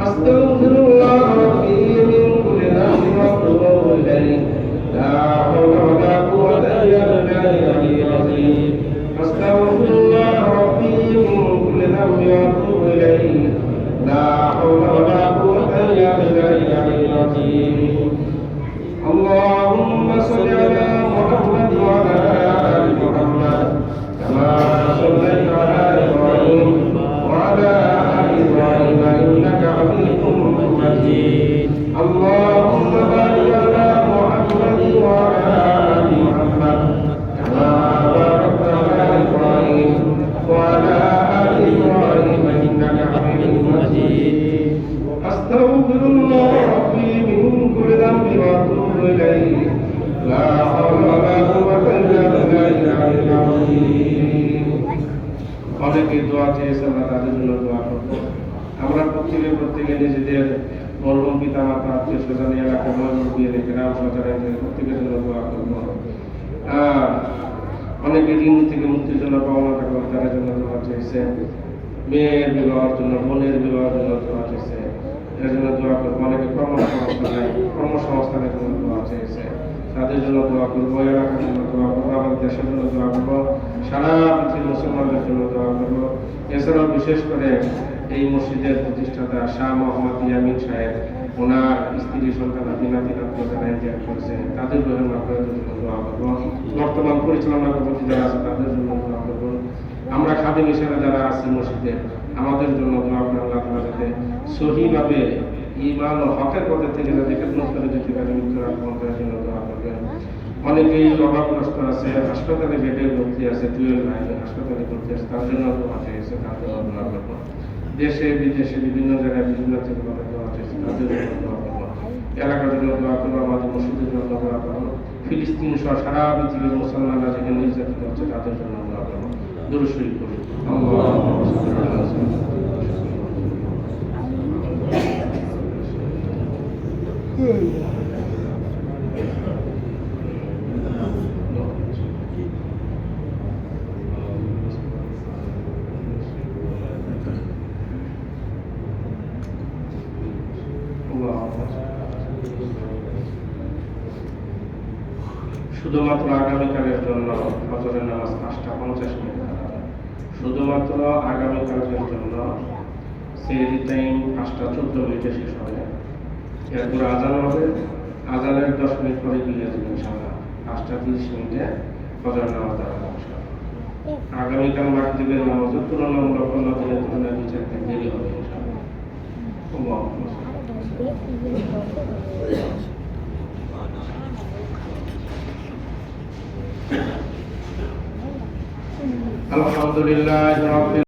أستغفر الله ربي من كل ذنب وقول لا حول ولا قوة إلا بالله العلي العظيم أستغفر الله ربي من كل ذنب وقول لا حول ولا قوة إلا بالله العلي العظيم اللهم بارك على محمد وعلى ال محمد كما باركت على ابراهيم وعلى ال ابراهيم انك حميد مجيد استغفر الله ربي من كل ذنب واتوب اليه لا حول ولا قوه الا بالله العظيم অনেকে দোয়া চেয়েছে আমরা তাদের জন্য দোয়া করব আমরা প্রত্যেকে প্রত্যেকে নিজেদের মরহুম পিতা মাতা আত্মীয় স্বজন এলাকা মরহুম গ্রাম সচরাচর প্রত্যেকের জন্য দোয়া করব অনেকে ঋণ থেকে মুক্তির জন্য পাওনা টাকা তাদের জন্য দোয়া চেয়েছে মেয়ের বিবাহের জন্য, বোনের বিবাহের জন্য দোয়া চেয়েছে এর জন্য দোয়া করব, অনেকে কর্মসংস্থান কর্মসংস্থানের জন্য দোয়া চেয়েছে তাদের জন্য দোয়া করব এলাকার জন্য দোয়া করব আমাদের দেশের জন্য দোয়া করব, সারা পৃথিবীর মুসলমানদের জন্য দোয়া করব। এছাড়াও বিশেষ করে এই মসজিদের প্রতিষ্ঠাতা শাহ মোহাম্মদ ইয়ামিন সাহেব, ওনার স্ত্রী সন্তান বিনাতি নাতনা ইন্ডিয়া করছে, তাদের গ্রহণ আপনাদের জন্য দোয়া করব। বর্তমান পরিচালনা কমিটি যারা আছে, তাদের জন্য দোয়া করব। আমরা খাদিম হিসেবে যারা আছি মসজিদে, আমাদের জন্য দোয়া করে আল্লাহ তাআলা যাতে সহিভাবে ইমান ও হকের পথে থেকে খেদমত করে যেতে পারে মৃত্যুর আগ পর্যন্ত জন্য দোয়া করবেন অনেকেই অভাবগ্রস্ত আছে, হাসপাতালে বেডে ভর্তি আছে টুয়েলভ লাইনে হাসপাতালে ভর্তি আছে, তার জন্য দোয়া চেয়েছে তার জন্য দোয়া করব দেশে, বিদেশে বিভিন্ন জায়গায় বিভিন্ন থেকে দোয়া চেয়েছে তাদের জন্য দোয়া করব এলাকার জন্য দোয়া করব, আমাদের মসজিদের জন্য দোয়া করব, ফিলিস্তিন সহ সারা পৃথিবীর মুসলমানরা যেখানে নির্যাতিত হচ্ছে তাদের জন্য দোয়া করব। দুরুশরীফ করি শুধুমাত্র আগামীকালের জন্য ফজরের নামাজ পাঁচটা পঞ্চাশ মিনিট। শুধুমাত্র আগামীকালের জন্য সেহরি টাইম পাঁচটা চোদ্দ মিনিটে শেষ হবে। এরপর আজান হবে আজানের দশ মিনিট পরে গিয়ে যাবে ইনশাআল্লাহ পাঁচটা তিরিশ মিনিটে ফজর নামাজ দেওয়া হবে ইনশাআল্লাহ। আগামীকাল মাগরিবের নামাজ তুলনামূলক অন্য দিনের তুলনায় দুই চার দিন দেরি হবে ইনশাআল্লাহ। আল্লাহু আকবার। الحمد لله رب